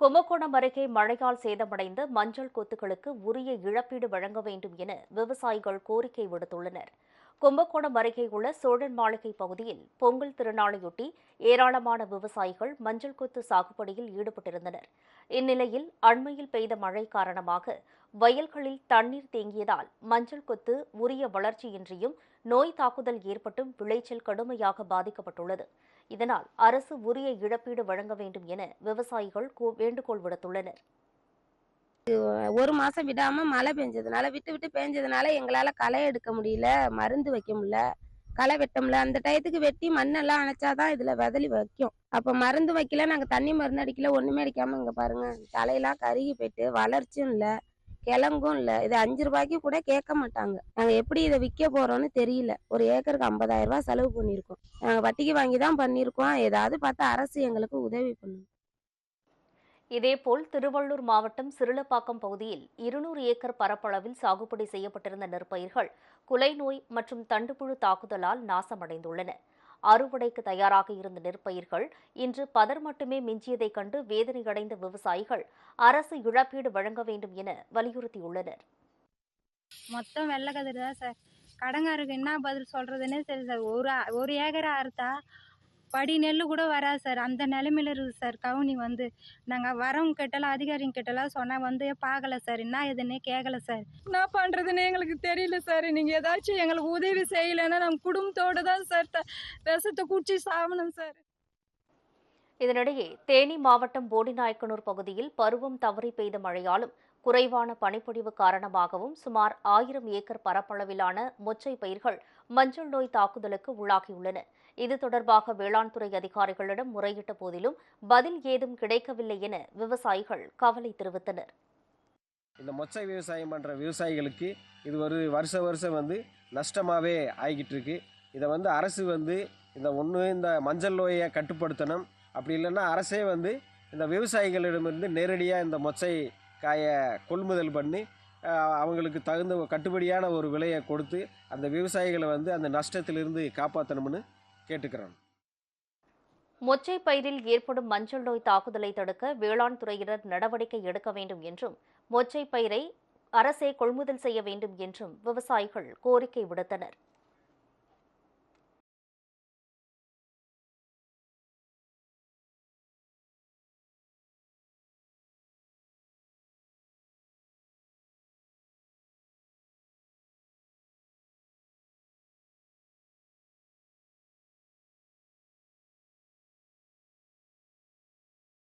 கும்பகோணம் அருகே மழையால் சேதமடைந்த மஞ்சள் கொத்துகளுக்கு உரிய இழப்பீடு வழங்க வேண்டும் என விவசாயிகள் கோரிக்கை விடுத்துள்ளனர். கும்பகோணம் அருகே உள்ள சோழன் மாளிகை பகுதியில் பொங்கல் திருநாளையொட்டி ஏராளமான விவசாயிகள் மஞ்சள் கொத்து சாகுபடியில் ஈடுபட்டிருந்தனர். இந்நிலையில் அண்மையில் பெய்த மழை காரணமாக வயல்களில் தண்ணீர் தேங்கியதால் மஞ்சள் கொத்து உரிய வளர்ச்சியின்றியும் நோய் தாக்குதல் ஏற்பட்டும் விளைச்சல் கடுமையாக பாதிக்கப்பட்டுள்ளது. இதனால் அரசு உரிய இழப்பீடு வழங்க வேண்டும் என விவசாயிகள் வேண்டுகோள் விடுத்துள்ளனா் எங்களுக்கு ஒரு மாசம் விடாம மழை பெஞ்சதுனால விட்டு விட்டு பெஞ்சதுனால எங்களால களை எடுக்க முடியல மருந்து வைக்க முடியல களை வெட்ட முடியல. அந்த டயத்துக்கு வெட்டி மண்ணெல்லாம் அணைச்சாதான் இதுல விதலி வைக்கும். அப்ப மருந்து வைக்கல நாங்க தண்ணி மருந்து அடிக்கல ஒண்ணுமே அடிக்காம இங்க பாருங்க. தலையெல்லாம் கருகி போயிட்டு வளர்ச்சியும் இல்ல கிழங்கும் இல்ல. இது அஞ்சு ரூபாய்க்கு கூட கேட்க மாட்டாங்க. நாங்க எப்படி இதை விற்க போறோம்னு தெரியல. ஒரு ஏக்கருக்கு ஐம்பதாயிரம் ரூபாய் செலவு பண்ணியிருக்கோம். நாங்க வட்டிக்கு வாங்கி தான் பண்ணியிருக்கோம். ஏதாவது பார்த்து அரசு எங்களுக்கு உதவி பண்ணும். இதேபோல் திருவள்ளூர் மாவட்டம் சிறுலப்பாக்கம் பகுதியில் இருநூறு ஏக்கர் பரப்பளவில் சாகுபடி செய்யப்பட்டிருந்த நெற்பயிர்கள் குலை நோய் மற்றும் தண்டுப்புழு தாக்குதலால் நாசமடைந்துள்ளன. அறுவடைக்கு தயாராக இருந்த நெற்பயிர்கள் இன்று பதர் மட்டுமே மிஞ்சியதைக் கண்டு வேதனையடைந்த விவசாயிகள் அரசு இழப்பீடு வழங்க வேண்டும் என வலியுறுத்தியுள்ளனர். மொத்தம் வெள்ளக்கதிர் தான் சார். கடங்காருக்கு என்ன பதில் சொல்றதுன்னு சரி சார். ஒரு ஒரு ஏக்கரை அறுத்தா படி நெல் கூட வராது சார். அந்த நிலைமையில இருக்குது சார். கவுனி வந்து நாங்கள் வரவங்க கிட்டலாம் அதிகாரிங்க கிட்டலாம் சொன்னால் வந்து பார்க்கல சார். என்ன எதுன்னே கேட்கல சார். என்ன பண்றதுன்னு எங்களுக்கு தெரியல சார். நீங்க ஏதாச்சும் எங்களுக்கு உதவி செய்யலைன்னா நம்ம குடும்பத்தோட தான் சார் த- விஷத்தை குடிச்சு சாவணும் சார். இதனிடையே தேனி மாவட்டம் போடிநாயக்கனூர் பகுதியில் பருவம் தவறி பெய்த மழையாலும் குறைவான பனிப்பொழிவு காரணமாகவும் சுமார் ஆயிரம் ஏக்கர் பரப்பளவிலான மொச்சை பயிர்கள் மஞ்சள் நோய் தாக்குதலுக்கு உள்ளாகியுள்ளன. இது தொடர்பாக வேளாண் துறை அதிகாரிகளிடம் முறையிட்ட போதிலும் பதில் ஏதும் கிடைக்கவில்லை என விவசாயிகள் கவலை தெரிவித்தனர். இந்த மொச்சை விவசாயம் பண்ணுற விவசாயிகளுக்கு இது ஒரு வருஷ வருஷம் வந்து நஷ்டமாகவே ஆகிக்கிட்டு இருக்கு. இதை வந்து அரசு வந்து இந்த ஒன்று இந்த மஞ்சள் நோயை கட்டுப்படுத்தணும். அப்படி இல்லைன்னா அரசே வந்து இந்த விவசாயிகளிடமிருந்து நேரடியாக இந்த மொச்சை காயை கொள்முதல் பண்ணி அவங்களுக்கு தகுந்த கட்டுப்படியான ஒரு விலையை கொடுத்து அந்த விவசாயிகளை வந்து அந்த நஷ்டத்திலிருந்து காப்பாற்றணும்னு கேட்டுக்கிறோம் மொச்சை பயிரில் ஏற்படும் மஞ்சள் நோய் தாக்குதலை தடுக்க வேளாண் துறையினர் நடவடிக்கை எடுக்க வேண்டும் என்றும் மொச்சை பயிரை அரசே கொள்முதல் செய்ய வேண்டும் என்றும் விவசாயிகள் கோரிக்கை விடுத்தனர்.